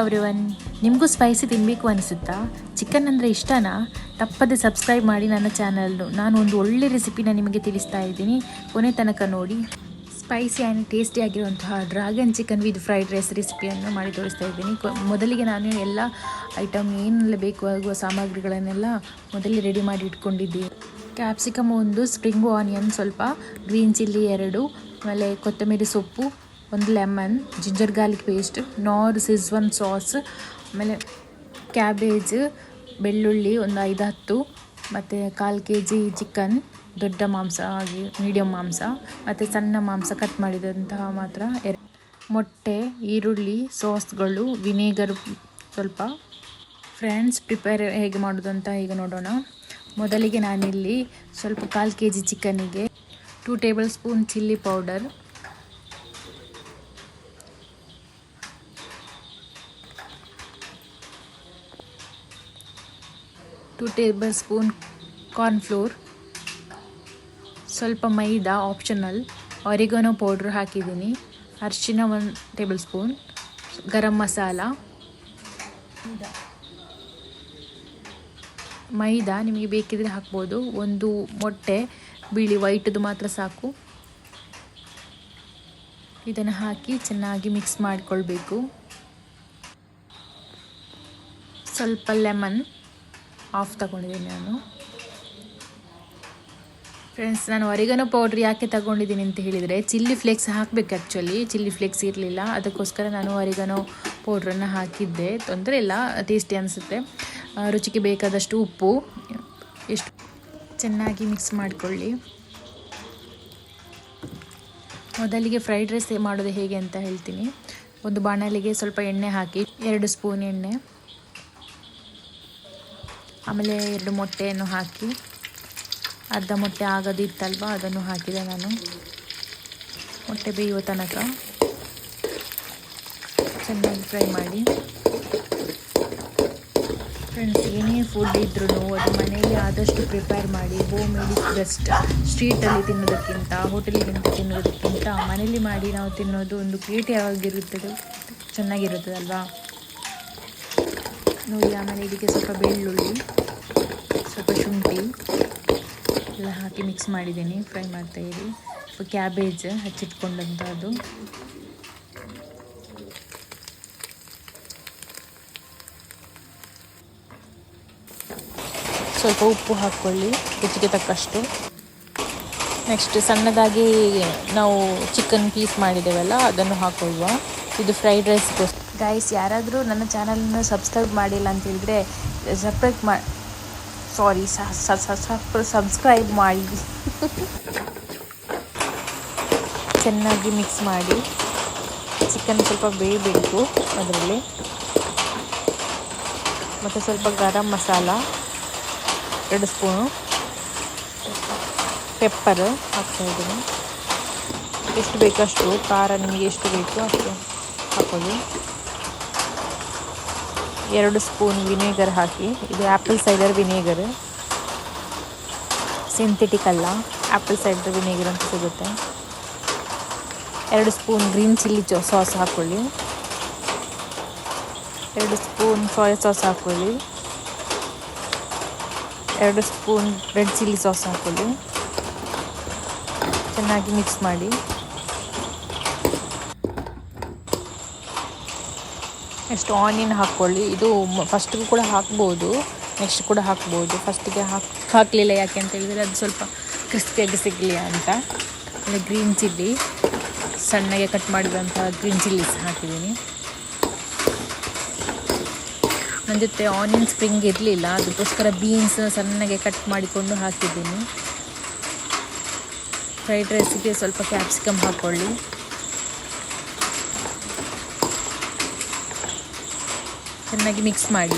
Everyone ನಿಮಗೂ spicy ತಿನ್ನಬೇಕು ಅನಿಸುತ್ತಾ? Chicken ಅಂದರೆ ಇಷ್ಟನಾ? ತಪ್ಪದೆ ಸಬ್ಸ್ಕ್ರೈಬ್ ಮಾಡಿ ನನ್ನ ಚಾನಲ್ನು ನಾನು ಒಂದು ಒಳ್ಳೆ ರೆಸಿಪಿನ ನಿಮಗೆ ತಿಳಿಸ್ತಾ ಇದ್ದೀನಿ. ಕೊನೆ ತನಕ ನೋಡಿ. ಸ್ಪೈಸಿ ಆ್ಯಂಡ್ ಟೇಸ್ಟಿ ಆಗಿರುವಂತಹ dragon chicken with fried rice ರೆಸಿಪಿಯನ್ನು ಮಾಡಿ ತೋರಿಸ್ತಾ ಇದ್ದೀನಿ. ಮೊದಲಿಗೆ ನಾನು ಎಲ್ಲ ಐಟಮ್ ಏನೆಲ್ಲ ಬೇಕು, ಆಗುವ ಸಾಮಗ್ರಿಗಳನ್ನೆಲ್ಲ ಮೊದಲೇ ರೆಡಿ ಮಾಡಿ ಇಟ್ಕೊಂಡಿದ್ದೀನಿ ಕ್ಯಾಪ್ಸಿಕಮ್ ಒಂದು ಸ್ಪ್ರಿಂಗ್ ಆನಿಯನ್ ಸ್ವಲ್ಪ ಗ್ರೀನ್ ಚಿಲ್ಲಿ ಎರಡು, ಆಮೇಲೆ ಕೊತ್ತಂಬರಿ ಸೊಪ್ಪು ಒಂದು lemon ginger garlic paste Knorr schezwan sauce ಆಮೇಲೆ ಕ್ಯಾಬೇಜ್ ಬೆಳ್ಳುಳ್ಳಿ ಒಂದು ಐದು ಹತ್ತು, ಮತ್ತು ಕಾಲು ಕೆ ಜಿ ಚಿಕನ್ ದೊಡ್ಡ ಮಾಂಸ, ಹಾಗೆ ಮೀಡಿಯಮ್ ಮಾಂಸ, ಮತ್ತು ಸಣ್ಣ ಮಾಂಸ ಕಟ್ ಮಾಡಿದಂತಹ ಮಾತ್ರ ಎರ ಮೊಟ್ಟೆ, ಈರುಳ್ಳಿ ಸಾಸ್ಗಳು ವಿನೇಗರ್ ಸ್ವಲ್ಪ. ಫ್ರೆಂಡ್ಸ್ ಪ್ರಿಪೇರ್ ಹೇಗೆ ಮಾಡೋದು ಅಂತ ಈಗ ನೋಡೋಣ. ಮೊದಲಿಗೆ ನಾನಿಲ್ಲಿ ಸ್ವಲ್ಪ ಕಾಲು K G ಚಿಕನಿಗೆ two tablespoon chilli powder two tablespoon cornflour ಸ್ವಲ್ಪ ಮೈದಾ ಆಪ್ಷನಲ್ ಒರಿಗನೋ ಪೌಡ್ರ್ ಹಾಕಿದ್ದೀನಿ. ಅರಿಶಿನ ಒಂದು ಟೇಬಲ್ ಸ್ಪೂನ್ ಗರಂ ಮಸಾಲ. ಮೈದಾ ನಿಮಗೆ ಬೇಕಿದ್ರೆ ಹಾಕ್ಬೋದು. ಒಂದು ಮೊಟ್ಟೆ, ಬಿಳಿ ವೈಟದು ಮಾತ್ರ ಸಾಕು. ಇದನ್ನು ಹಾಕಿ ಚೆನ್ನಾಗಿ ಮಿಕ್ಸ್ ಮಾಡಿಕೊಳ್ಬೇಕು. ಸ್ವಲ್ಪ ಲೆಮನ್ ಆಫ್ ತಗೊಂಡಿದ್ದೀನಿ ನಾನು. ಫ್ರೆಂಡ್ಸ್ ನಾನು ಒರಿಗನೋ ಪೌಡ್ರ್ ಯಾಕೆ ತಗೊಂಡಿದ್ದೀನಿ ಅಂತ ಹೇಳಿದರೆ ಚಿಲ್ಲಿ ಫ್ಲೇಕ್ಸ್ ಹಾಕಬೇಕು ಆ್ಯಕ್ಚುಲಿ ಚಿಲ್ಲಿ ಫ್ಲೇಕ್ಸ್ ಇರಲಿಲ್ಲ. ಅದಕ್ಕೋಸ್ಕರ ನಾನು ಒರಿಗನೋ ಪೌಡ್ರನ್ನು ಹಾಕಿದ್ದೆ. ತೊಂದರೆ ಇಲ್ಲ ಟೇಸ್ಟಿ ಅನಿಸುತ್ತೆ. ರುಚಿಗೆ ಬೇಕಾದಷ್ಟು ಉಪ್ಪು. ಎಷ್ಟು ಚೆನ್ನಾಗಿ ಮಿಕ್ಸ್ ಮಾಡಿಕೊಳ್ಳಿ. ಮೊದಲಿಗೆ ಫ್ರೈಡ್ ರೈಸ್ ಮಾಡೋದು ಹೇಗೆ ಅಂತ ಹೇಳ್ತೀನಿ. ಒಂದು ಬಾಣಲಿಗೆ ಸ್ವಲ್ಪ ಎಣ್ಣೆ ಹಾಕಿ, ಎರಡು ಸ್ಪೂನ್ ಎಣ್ಣೆ. ಆಮೇಲೆ ಎರಡು ಮೊಟ್ಟೆಯನ್ನು ಹಾಕಿ, ಅರ್ಧ ಮೊಟ್ಟೆ ಆಗೋದಿತ್ತಲ್ವ ಅದನ್ನು ಹಾಕಿದೆ ನಾನು. ಮೊಟ್ಟೆ ಬೇಯುವ ತನಕ ಚೆನ್ನಾಗಿ ಫ್ರೈ ಮಾಡಿ. ಫ್ರೆಂಡ್ಸ್ ಏನೇ ಫುಡ್ ಇದ್ರೂ ಅದು ಮನೆಯಲ್ಲಿ ಆದಷ್ಟು ಪ್ರಿಪೇರ್ ಮಾಡಿ ಹೋಮ್ ಮೇಡ್ ಇಸ್ ಬೆಸ್ಟ್ ಸ್ಟ್ರೀಟಲ್ಲಿ ತಿನ್ನೋದಕ್ಕಿಂತ ಹೋಟೆಲಿಗಿಂತ ತಿನ್ನೋದಕ್ಕಿಂತ ಮನೇಲಿ ಮಾಡಿ ನಾವು ತಿನ್ನೋದು ಒಂದು ಕ್ರಿಯೇಟಿವ್ ಆಗಿರುತ್ತದೆ ಅಲ್ವಾ ನೋಡಿ, ಆಮೇಲೆ ಇದಕ್ಕೆ ಸ್ವಲ್ಪ ಬೆಳ್ಳುಳ್ಳಿ, ಸ್ವಲ್ಪ ಶುಂಠಿ ಎಲ್ಲ ಹಾಕಿ ಮಿಕ್ಸ್ ಮಾಡಿದ್ದೀನಿ ಫ್ರೈ ಮಾಡ್ತಾ ಇರಿ. ಸ್ವಲ್ಪ ಕ್ಯಾಬೇಜ್ ಹಚ್ಚಿಟ್ಕೊಂಡಂಥದ್ದು. ಸ್ವಲ್ಪ ಉಪ್ಪು ಹಾಕ್ಕೊಳ್ಳಿ, ರುಚಿಗೆ ತಕ್ಕಷ್ಟು. ನೆಕ್ಸ್ಟ್ ಸಣ್ಣದಾಗಿ ನಾವು ಚಿಕನ್ ಪೀಸ್ ಮಾಡಿದ್ದೇವಲ್ಲ, ಅದನ್ನು ಹಾಕೊಳ್ಳುವ. ಇದು ಫ್ರೈಡ್ ರೈಸ್ಗೋಸ್ಕರ ಗೈಸ್ ಯಾರಾದರೂ ನನ್ನ ಚಾನಲನ್ನು ಸಬ್ಸ್ಕ್ರೈಬ್ ಮಾಡಿಲ್ಲ ಅಂತಿದ್ರೆ ಸಪ್ರೇಟ್ ಮಾ ಸಾರಿ ಸಬ್ಸ್ಕ್ರೈಬ್ ಮಾಡಿ. ಚೆನ್ನಾಗಿ ಮಿಕ್ಸ್ ಮಾಡಿ. ಚಿಕನ್ ಸ್ವಲ್ಪ ಬೇಯಬೇಕು ಅದರಲ್ಲಿ. ಮತ್ತು ಸ್ವಲ್ಪ ಗರಂ ಮಸಾಲ, ಎರಡು ಸ್ಪೂನು. ಪೆಪ್ಪರ್ ಹಾಕ್ತಾಯಿದ್ದೀನಿ ಎಷ್ಟು ಬೇಕಷ್ಟು ಖಾರ ನಿಮಗೆ ಎಷ್ಟು ಬೇಕು ಅಷ್ಟು ಹಾಕೊಳ್ಳಿ. ಎರಡು ಸ್ಪೂನ್ ವಿನೇಗರ್ ಹಾಕಿ, ಇದು ಆ್ಯಪಲ್ ಸೈಡರ್ ವಿನೇಗರ್. ಸಿಂಥೆಟಿಕ್ ಅಲ್ಲ, ಆ್ಯಪಲ್ ಸೈಡರ್ ವಿನೇಗರ್ ಅಂತ ಸಿಗುತ್ತೆ. ಎರಡು ಸ್ಪೂನ್ ಗ್ರೀನ್ ಚಿಲ್ಲಿ ಚೋ, ಸಾಸ್ ಹಾಕ್ಕೊಳ್ಳಿ ಎರಡು ಸ್ಪೂನ್ ಸೋಯಾ ಸಾಸ್ ಹಾಕ್ಕೊಳ್ಳಿ ಎರಡು ಸ್ಪೂನ್ ರೆಡ್ ಚಿಲ್ಲಿ ಸಾಸ್ ಹಾಕ್ಕೊಳ್ಳಿ ಚೆನ್ನಾಗಿ ಮಿಕ್ಸ್ ಮಾಡಿ. ನೆಕ್ಸ್ಟ್ ಆನಿಯನ್ ಹಾಕ್ಕೊಳ್ಳಿ ಇದು ಫಸ್ಟಿಗೂ ಕೂಡ ಹಾಕ್ಬೋದು. ನೆಕ್ಸ್ಟ್ ಕೂಡ ಹಾಕ್ಬೋದು. ಫಸ್ಟಿಗೆ ಹಾಕಿ, ಹಾಕಲಿಲ್ಲ ಯಾಕೆ ಅಂತ ಹೇಳಿದರೆ ಅದು ಸ್ವಲ್ಪ ಕ್ರಿಸ್ಪಿಯಾಗಿ ಸಿಗಲಿ ಅಂತ. ಆಮೇಲೆ ಗ್ರೀನ್ ಚಿಲ್ಲಿ ಸಣ್ಣಗೆ ಕಟ್ ಮಾಡಿದಂಥ ಗ್ರೀನ್ ಚಿಲ್ಲೀಸ್ ಹಾಕಿದ್ದೀನಿ. ನನ್ನ ಜೊತೆ ಆನಿಯನ್ ಸ್ಪ್ರಿಂಗ್ ಇರಲಿಲ್ಲ. ಅದಕ್ಕೋಸ್ಕರ ಬೀನ್ಸ್ ಸಣ್ಣಗೆ ಕಟ್ ಮಾಡಿಕೊಂಡು ಹಾಕಿದ್ದೀನಿ. ಫ್ರೈಡ್ ರೈಸಿಗೆ ಸ್ವಲ್ಪ ಕ್ಯಾಪ್ಸಿಕಮ್ ಹಾಕ್ಕೊಳ್ಳಿ ಚೆನ್ನಾಗಿ ಮಿಕ್ಸ್ ಮಾಡಿ.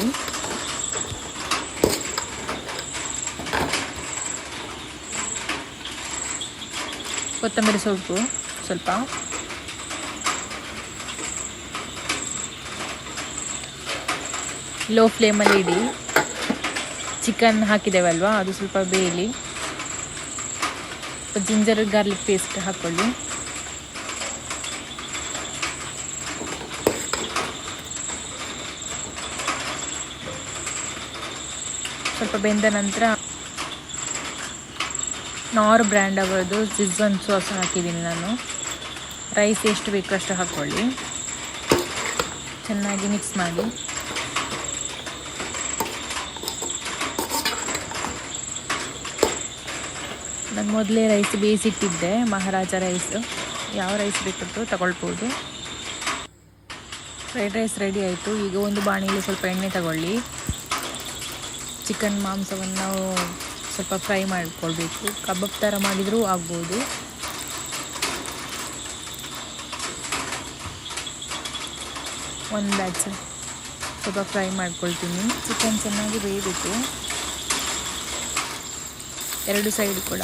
ಕೊತ್ತಂಬರಿ ಸೊಪ್ಪು ಸ್ವಲ್ಪ. ಲೋ ಫ್ಲೇಮಲ್ಲಿ ಇಡಿ. ಚಿಕನ್ ಹಾಕಿದ್ದೇವಲ್ವಾ ಅದು ಸ್ವಲ್ಪ ಬೇಯಲಿ. ಜಿಂಜರ್ ಗಾರ್ಲಿಕ್ ಪೇಸ್ಟ್ ಹಾಕ್ಕೊಳ್ಳಿ ಸ್ವಲ್ಪ ಬೆಂದ ನಂತರ ನಾರ್ ಬ್ರ್ಯಾಂಡ್ ಅವರದ್ದು ಸಿಝನ್ ಸಾಸ್ ಹಾಕಿದ್ದೀನಿ ನಾನು. ರೈಸ್ ಎಷ್ಟು ಬೇಕು ಅಷ್ಟು ಹಾಕ್ಕೊಳ್ಳಿ ಚೆನ್ನಾಗಿ ಮಿಕ್ಸ್ ಮಾಡಿ. ನಾನು ಮೊದಲೇ ರೈಸ್ ಬೇಯಿಸಿಟ್ಟಿದ್ದೆ, ಮಹಾರಾಜ ರೈಸ್. ಯಾವ ರೈಸ್ ಬೇಕಿತ್ತು ತಗೊಳ್ಬೋದು. ಫ್ರೈಡ್ ರೈಸ್ ರೆಡಿ ಆಯಿತು. ಈಗ ಒಂದು ಬಾಣಿಯಲ್ಲಿ ಸ್ವಲ್ಪ ಎಣ್ಣೆ ತಗೊಳ್ಳಿ. ಚಿಕನ್ ಮಾಂಸವನ್ನು ಸ್ವಲ್ಪ ಫ್ರೈ ಮಾಡಿಕೊಳ್ಬೇಕು. ಕಬಾಬ್ ಥರ ಮಾಡಿದರೂ ಆಗ್ಬೋದು. ಒಂದು ಬ್ಯಾಚ್ ಸ್ವಲ್ಪ ಫ್ರೈ ಮಾಡ್ಕೊಳ್ತೀನಿ. ಚಿಕನ್ ಚೆನ್ನಾಗಿ ಬೇಯಬೇಕು. ಎರಡು ಸೈಡ್ ಕೂಡ.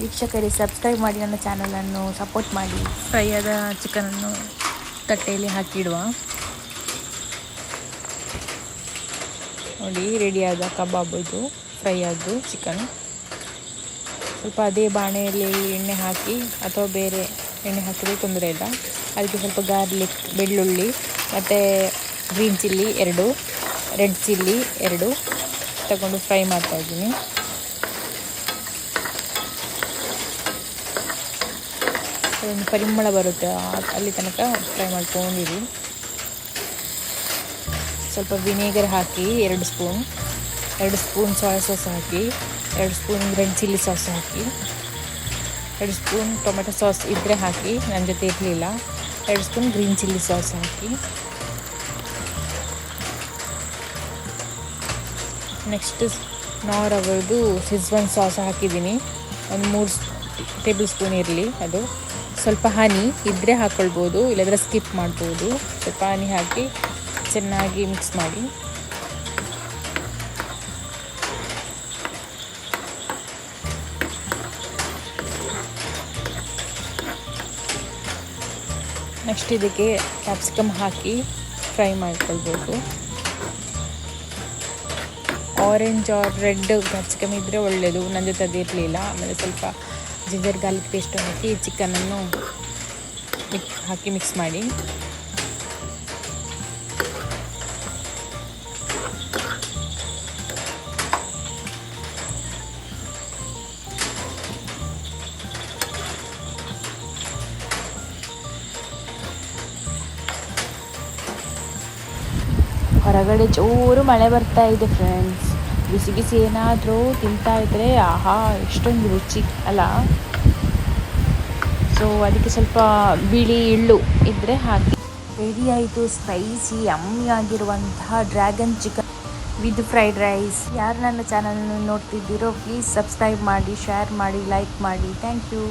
ವೀಕ್ಷಕರಿಗೆ ಸಬ್ಸ್ಕ್ರೈಬ್ ಮಾಡಿ ನನ್ನ ಚಾನಲನ್ನು ಸಪೋರ್ಟ್ ಮಾಡಿ. ಫ್ರೈ ಆದ ಚಿಕನನ್ನು ತಟ್ಟೆಯಲ್ಲಿ ಹಾಕಿಡುವ. ನೋಡಿ ರೆಡಿಯಾದ ಕಬಾಬ್ ಇದು ಫ್ರೈ ಆದ್ದು ಚಿಕನ್ ಸ್ವಲ್ಪ ಅದೇ ಬಾಣೆಯಲ್ಲಿ ಎಣ್ಣೆ ಹಾಕಿ, ಅಥವಾ ಬೇರೆ ಎಣ್ಣೆ ಹಾಕಿದ್ರೆ ತೊಂದರೆ ಇಲ್ಲ. ಅದಕ್ಕೆ ಸ್ವಲ್ಪ ಗಾರ್ಲಿಕ್ ಬೆಳ್ಳುಳ್ಳಿ, ಮತ್ತು ಗ್ರೀನ್ ಚಿಲ್ಲಿ ಎರಡು ರೆಡ್ ಚಿಲ್ಲಿ ಎರಡು ತಗೊಂಡು ಫ್ರೈ ಮಾಡ್ತಾ ಇದ್ದೀನಿ. ಒಂದು ಪರಿಮಳ ಬರುತ್ತೆ ಅಲ್ಲಿ ತನಕ ಫ್ರೈ ಮಾಡ್ಕೊಂಡಿರಿ. ಸ್ವಲ್ಪ ವಿನೇಗರ್ ಹಾಕಿ ಎರಡು ಸ್ಪೂನ್ ಎರಡು ಸ್ಪೂನ್ ಸೋಯಾ ಸಾಸ್ ಹಾಕಿ, ಎರಡು ಸ್ಪೂನ್ ರೆಡ್ ಚಿಲ್ಲಿ ಸಾಸ್ ಹಾಕಿ, ಎರಡು ಸ್ಪೂನ್ ಟೊಮೆಟೊ ಸಾಸ್ ಇದ್ದರೆ ಹಾಕಿ ನನ್ನ ಜೊತೆ ಇರಲಿಲ್ಲ. ಎರಡು ಸ್ಪೂನ್ ಗ್ರೀನ್ ಚಿಲ್ಲಿ ಸಾಸ್ ಹಾಕಿ. ನೆಕ್ಸ್ಟ್ ನಾರ್ ಅವರದು ಸಿಜ್ವನ್ ಸಾಸ್ ಹಾಕಿದ್ದೀನಿ. ಒಂದು ಮೂರು ಟೇಬಲ್ ಸ್ಪೂನ್ ಇರಲಿ ಅದು. ಸ್ವಲ್ಪ ಹನಿ ಇದ್ದರೆ ಹಾಕ್ಕೊಳ್ಬೋದು ಇಲ್ಲದ್ರೆ ಸ್ಕಿಪ್ ಮಾಡ್ಬೋದು. ಸ್ವಲ್ಪ ಹನಿ ಹಾಕಿ ಚೆನ್ನಾಗಿ ಮಿಕ್ಸ್ ಮಾಡಿ. ನೆಕ್ಸ್ಟ್ ಇದಕ್ಕೆ ಕ್ಯಾಪ್ಸಿಕಮ್ ಹಾಕಿ ಫ್ರೈ ಮಾಡ್ಕೊಳ್ಬೇಕು. ಆರೆಂಜ್ ಆರ್ ರೆಡ್ ಕ್ಯಾಪ್ಸಿಕಮ್ ಇದ್ದರೆ ಒಳ್ಳೆಯದು ನನ್ನ ಜೊತೆ ಅದು ಇರಲಿಲ್ಲ ಆಮೇಲೆ ಸ್ವಲ್ಪ ಜಿಂಜರ್ ಗಾರ್ಲಿಕ್ ಪೇಸ್ಟ್ ಹಾಕಿ ಚಿಕನನ್ನು ಹಾಕಿ ಮಿಕ್ಸ್ ಮಾಡಿ. ಹೊರಗಡೆ ಜೋರು ಮಳೆ ಬರ್ತಾ ಇದೆ ಫ್ರೆಂಡ್ಸ್ ಬಿಸಿ ಬಿಸಿ ಏನಾದರೂ ತಿಂತಾ ಇದ್ರೆ, ಆಹಾ, ಎಷ್ಟೊಂದು ರುಚಿ. ಅಲ್ಲ? ಸೊ ಅದಕ್ಕೆ ಸ್ವಲ್ಪ ಬಿಳಿ ಇಳ್ಳು ಇದ್ದರೆ ಹಾಕಿ ರೆಡಿ ಆಯಿತು ಸ್ಪೈಸಿ ಆಗಿರುವಂತಹ dragon chicken with fried rice ಯಾರು ನನ್ನ ಚಾನಲ್ ನೋಡ್ತಿದ್ದೀರೋ ಪ್ಲೀಸ್ ಸಬ್ಸ್ಕ್ರೈಬ್ ಮಾಡಿ ಶೇರ್ ಮಾಡಿ ಲೈಕ್ ಮಾಡಿ. Thank you